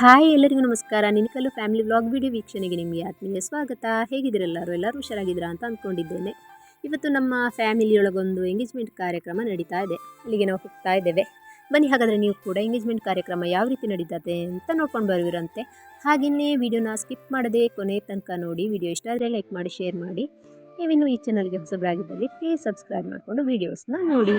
Hi ಎಲ್ಲರಿಗೂ ನಮಸ್ಕಾರ. ನಿನಕಲ್ಲು family vlog video ವೀಕ್ಷಣೆಗೆ ನಿಮಗೆ ಆತ್ಮೀಯ ಸ್ವಾಗತ. ಹೇಗಿದ್ದೀರೆಲ್ಲರೂ ಎಲ್ಲರೂ? ಹುಷಾರಾಗಿದ್ದೀರಾ ಅಂತ ಅಂದ್ಕೊಂಡಿದ್ದೇನೆ. ಇವತ್ತು ನಮ್ಮ ಫ್ಯಾಮಿಲಿಯೊಳಗೊಂದು ಎಂಗೇಜ್ಮೆಂಟ್ ಕಾರ್ಯಕ್ರಮ ನಡೀತಾ ಇದೆ. ಅಲ್ಲಿಗೆ ನಾವು ಹೋಗ್ತಾ ಇದ್ದೇವೆ. ಬನ್ನಿ, ಹಾಗಾದರೆ ನೀವು ಕೂಡ ಎಂಗೇಜ್ಮೆಂಟ್ ಕಾರ್ಯಕ್ರಮ ಯಾವ ರೀತಿ ನಡೀತದೆ ಅಂತ ನೋಡ್ಕೊಂಡು ಬರುವಿರಂತೆ. ಹಾಗೆಯೇ ವಿಡಿಯೋನ ಸ್ಕಿಪ್ ಮಾಡದೆ ಕೊನೆ ತನಕ ನೋಡಿ, ವಿಡಿಯೋ ಇಷ್ಟ ಆದರೆ ಲೈಕ್ ಮಾಡಿ, ಶೇರ್ ಮಾಡಿ. ನೀವಿನ್ನು ಈ ಚಾನಲ್ಗೆ ಹೊಸಬರಾಗಿದ್ದಲ್ಲಿ ಪ್ಲೀಸ್ ಸಬ್ಸ್ಕ್ರೈಬ್ ಮಾಡಿಕೊಂಡು ವೀಡಿಯೋಸ್ನ ನೋಡಿ.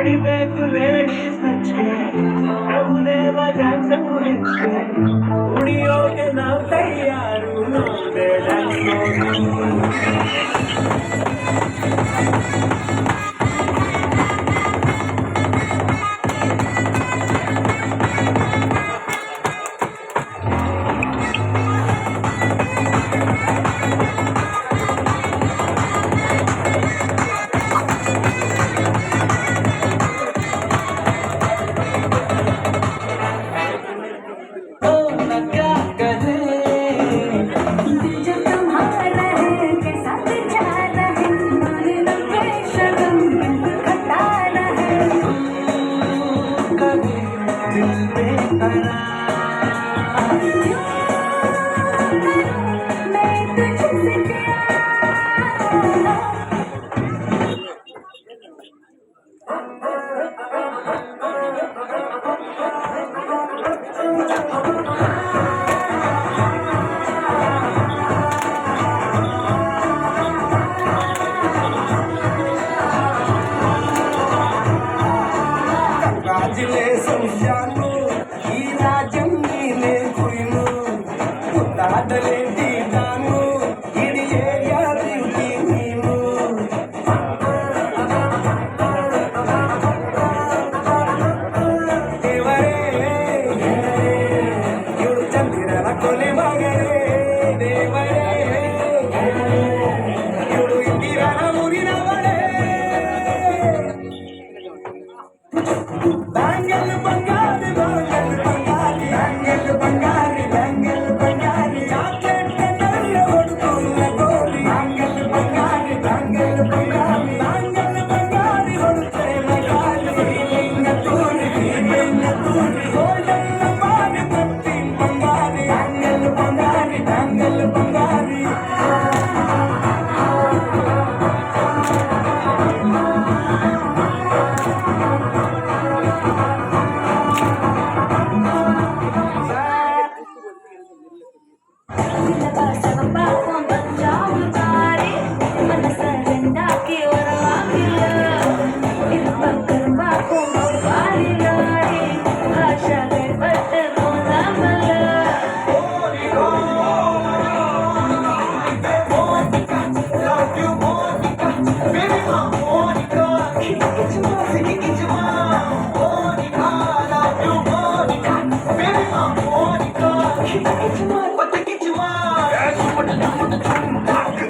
गाड़ी पे तू लेडी सच्चे हमने मज़ा समझे उड़ियो के नाम तैयार हूँ मेरा タイムカーク!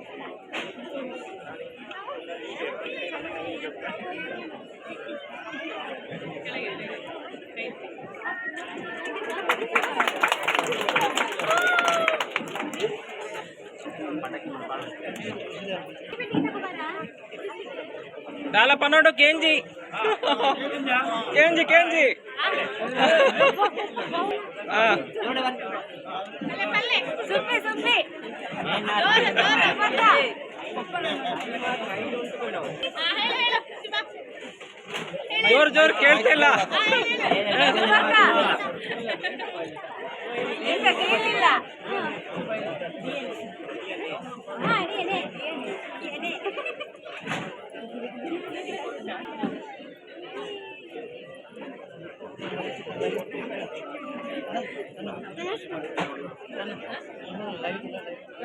ಸುಮ್ಮನೆ ಸುಮ್ಮನೆ ಜೋರ ಜೋರ ಪಟ್ಟ ಜೋರ್ ಜೋರ್ ಕೇಳ್ತಿಲ್ಲ ಈಗ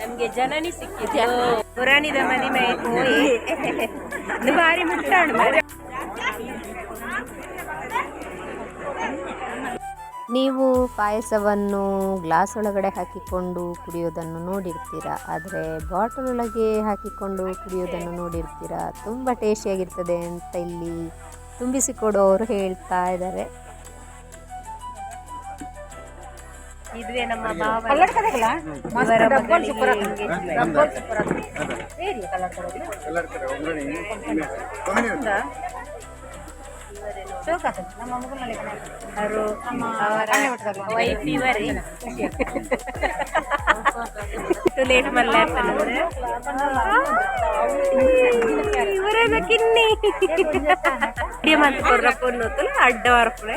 ನಮ್ಗೆ ಜನನಿ ಸಿಕ್ಕಿದ್ಯಾ ಪುರಾಣಿದ ಮನೆ ಮೇ ಹೋಯಿ ಭಾರಿ ನೀವು ಪಾಯಸವನ್ನು ಗ್ಲಾಸ್ ಒಳಗಡೆ ಹಾಕಿಕೊಂಡು ಕುಡಿಯೋದನ್ನು ನೋಡಿರ್ತೀರ ಆದರೆ ಬಾಟಲ್ ಒಳಗೆ ಹಾಕಿಕೊಂಡು ಕುಡಿಯೋದನ್ನು ನೋಡಿರ್ತೀರಾ ತುಂಬ ಟೇಸ್ಟಿಯಾಗಿರ್ತದೆ ಅಂತ ಇಲ್ಲಿ ತುಂಬಿಸಿಕೊಡೋರು ಹೇಳ್ತಾ ಇದ್ದಾರೆ. ಇದುವೇ ನಮ್ಮ ಭಾವ ಇವರ ಮಗಳಿಗೆ ಅವರು ಅವರ ವೈಫ್ ಇವರೇ ಲೇಟ್ ಮಲ್ಲ ಇವರೇನ ಕಿನ್ನಿ. ಮಂತ್ ಅಡ್ಡ ವರ್ಪುಳೆ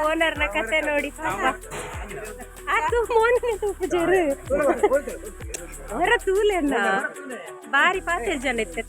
ಓನರ್ನ ಕತೆ ನೋಡಿ ಪಾಪ. ಅದು ಮೊನ್ನೆ ಪೂಜಾರು ಅವರ ತೂಲೆನ್ನ ಬಾರಿ ಪಾತೆ ಜನ ಇತ್ತೆ